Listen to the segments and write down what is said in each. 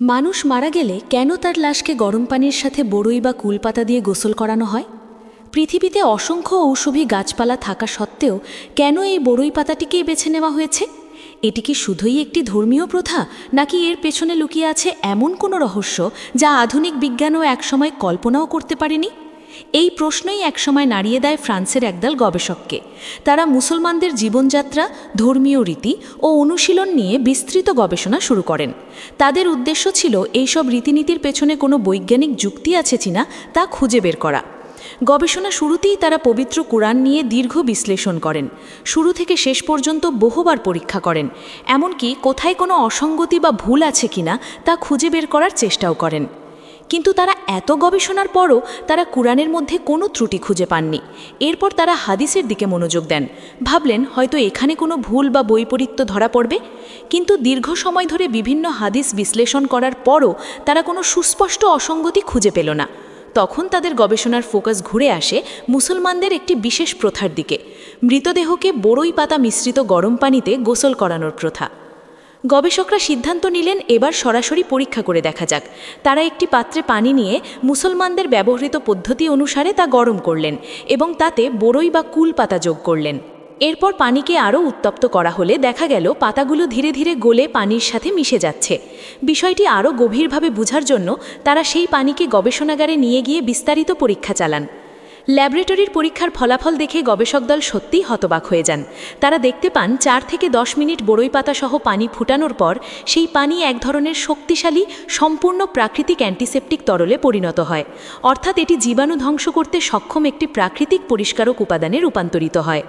মানুষ মারা গেলে কেন তার লাশকে গরম পানির সাথে বড়ই বা কুলপাতা দিয়ে গোসল করানো হয়? পৃথিবীতে অসংখ্য ঔষধি গাছপালা থাকা সত্ত্বেও কেন এই বড়ই পাতাটিকেই বেছে নেওয়া হয়েছে? এটি কি শুধুই একটি ধর্মীয় প্রথা, নাকি এর পেছনে লুকিয়ে আছে এমন কোনো রহস্য যা আধুনিক বিজ্ঞানও একসময় কল্পনাও করতে পারেনি? এই প্রশ্নই একসময় নাড়িয়ে দেয় ফ্রান্সের একদল গবেষককে। তারা মুসলমানদের জীবনযাত্রা, ধর্মীয় রীতি ও অনুশীলন নিয়ে বিস্তৃত গবেষণা শুরু করেন। তাদের উদ্দেশ্য ছিল এইসব রীতিনীতির পেছনে কোনো বৈজ্ঞানিক যুক্তি আছে কিনা তা খুঁজে বের করা। গবেষণা শুরুতেই তারা পবিত্র কোরআন নিয়ে দীর্ঘ বিশ্লেষণ করেন। শুরু থেকে শেষ পর্যন্ত বহুবার পরীক্ষা করেন। এমনকি কোথায় কোনো অসঙ্গতি বা ভুল আছে কিনা তা খুঁজে বের করার চেষ্টাও করেন। কিন্তু তারা এত গবেষণার পরও তারা কোরআনের মধ্যে কোনো ত্রুটি খুঁজে পাননি। এরপর তারা হাদিসের দিকে মনোযোগ দেন। ভাবলেন, হয়তো এখানে কোনো ভুল বা বৈপরীত্য ধরা পড়বে? কিন্তু দীর্ঘ সময় ধরে বিভিন্ন হাদিস বিশ্লেষণ করার পরও তারা কোনো সুস্পষ্ট অসঙ্গতি খুঁজে পেল না। তখন তাদের গবেষণার ফোকাস ঘুরে আসে মুসলমানদের একটি বিশেষ প্রথার দিকে। মৃতদেহকে বড়ই পাতা মিশ্রিত গরম পানিতে গোসল করানোর প্রথা। গবেষকরা সিদ্ধান্ত নিলেন এবার সরাসরি পরীক্ষা করে দেখা যাক। তারা একটি পাত্রে পানি নিয়ে মুসলমানদের ব্যবহৃত পদ্ধতি অনুসারে তা গরম করলেন এবং তাতে বড়ই বা কুল পাতা যোগ করলেন। এরপর পানিকে আরও উত্তপ্ত করা হলে দেখা গেল পাতাগুলো ধীরে ধীরে গলে পানির সাথে মিশে যাচ্ছে। বিষয়টি আরও গভীরভাবে বোঝার জন্য তারা সেই পানিকে গবেষণাগারে নিয়ে গিয়ে বিস্তারিত পরীক্ষা চালান। ল্যাবরেটরির পরীক্ষার ফলাফল দেখে গবেষক দল সত্যিই হতবাক হয়ে যান। তারা দেখতে পান, চার থেকে দশ মিনিট বড়ই পাতা সহ পানি ফুটানোর পর সেই পানি এক ধরনের শক্তিশালী, সম্পূর্ণ প্রাকৃতিক অ্যান্টিসেপটিক তরলে পরিণত হয়। অর্থাৎ এটি জীবাণু ধ্বংস করতে সক্ষম একটি প্রাকৃতিক পরিষ্কারক উপাদানে রূপান্তরিত হয়।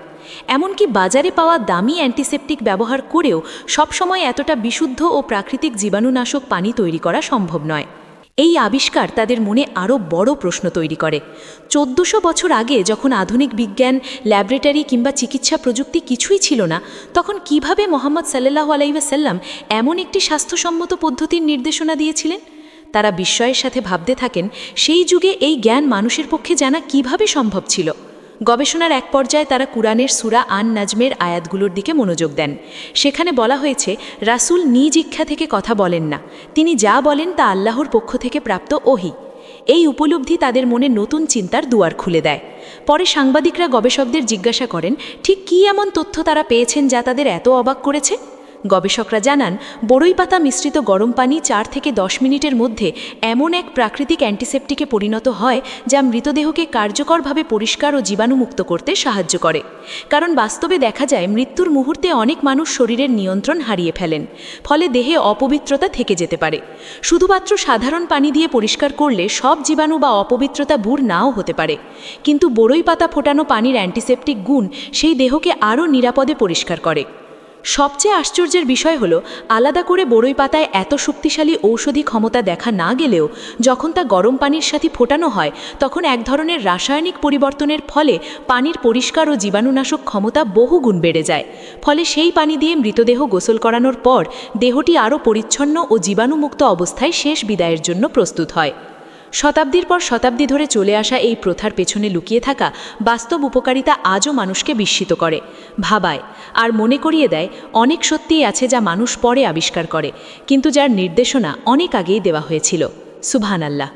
এমনকি বাজারে পাওয়া দামি অ্যান্টিসেপটিক ব্যবহার করেও সবসময় এতটা বিশুদ্ধ ও প্রাকৃতিক জীবাণুনাশক পানি তৈরি করা সম্ভব নয়। এই আবিষ্কার তাদের মনে আরও বড় প্রশ্ন তৈরি করে। চোদ্দোশো বছর আগে যখন আধুনিক বিজ্ঞান, ল্যাবরেটরি কিংবা চিকিৎসা প্রযুক্তি কিছুই ছিল না, তখন কীভাবে মোহাম্মদ সাল্লাহ আলাইসাল্লাম এমন একটি স্বাস্থ্যসম্মত পদ্ধতির নির্দেশনা দিয়েছিলেন? তারা বিস্ময়ের সাথে ভাবতে থাকেন, সেই যুগে এই জ্ঞান মানুষের পক্ষে জানা কীভাবে সম্ভব ছিল? গবেষণার এক পর্যায়ে তারা কুরআনের সুরা আন নাজমের আয়াতগুলোর দিকে মনোযোগ দেন। সেখানে বলা হয়েছে, রাসূল নিজ ইচ্ছা থেকে কথা বলেন না। তিনি যা বলেন তা আল্লাহর পক্ষ থেকে প্রাপ্ত ওহি। এই উপলব্ধি তাদের মনে নতুন চিন্তার দুয়ার খুলে দেয়। পরে সাংবাদিকরা গবেষকদের জিজ্ঞাসা করেন, ঠিক কী এমন তথ্য তারা পেয়েছেন যা তাদের এত অবাক করেছে? গবেষকরা জানান বড়ই পাতা মিশ্রিত গরম পানি চার থেকে দশ মিনিটের মধ্যে এমন এক প্রাকৃতিক অ্যান্টিসেপ্টিকে পরিণত হয় যা মৃতদেহকে কার্যকরভাবে পরিষ্কার ও জীবাণুমুক্ত করতে সাহায্য করে। কারণ বাস্তবে দেখা যায়, মৃত্যুর মুহূর্তে অনেক মানুষ শরীরের নিয়ন্ত্রণ হারিয়ে ফেলেন, ফলে দেহে অপবিত্রতা থেকে যেতে পারে। শুধুমাত্র সাধারণ পানি দিয়ে পরিষ্কার করলে সব জীবাণু বা অপবিত্রতা বুর নাও হতে পারে। কিন্তু বড়ই পাতা ফোটানো পানির অ্যান্টিসেপ্টিক গুণ সেই দেহকে আরও নিরাপদে পরিষ্কার করে। সবচেয়ে আশ্চর্যের বিষয় হলো, আলাদা করে বড়ই পাতায় এত শক্তিশালী ঔষধি ক্ষমতা দেখা না গেলেও, যখন তা গরম পানির সাথে ফোটানো হয়, তখন এক ধরনের রাসায়নিক পরিবর্তনের ফলে পানির পরিষ্কার ও জীবাণুনাশক ক্ষমতা বহু গুণ বেড়ে যায়। ফলে সেই পানি দিয়ে মৃতদেহ গোসল করানোর পর, দেহটি আরও পরিচ্ছন্ন ও জীবাণুমুক্ত অবস্থায় শেষ বিদায়ের জন্য প্রস্তুত হয়। শতাব্দীর পর শতাব্দী ধরে চলে আসা এই প্রথার পেছনে লুকিয়ে থাকা বাস্তব উপকারিতা আজও মানুষকে বিস্মিত করে, ভাবায় আর মনে করিয়ে দেয় অনেক সত্যিই আছে যা মানুষ পরে আবিষ্কার করে, কিন্তু যার নির্দেশনা অনেক আগেই দেওয়া হয়েছিল। সুবহান আল্লাহ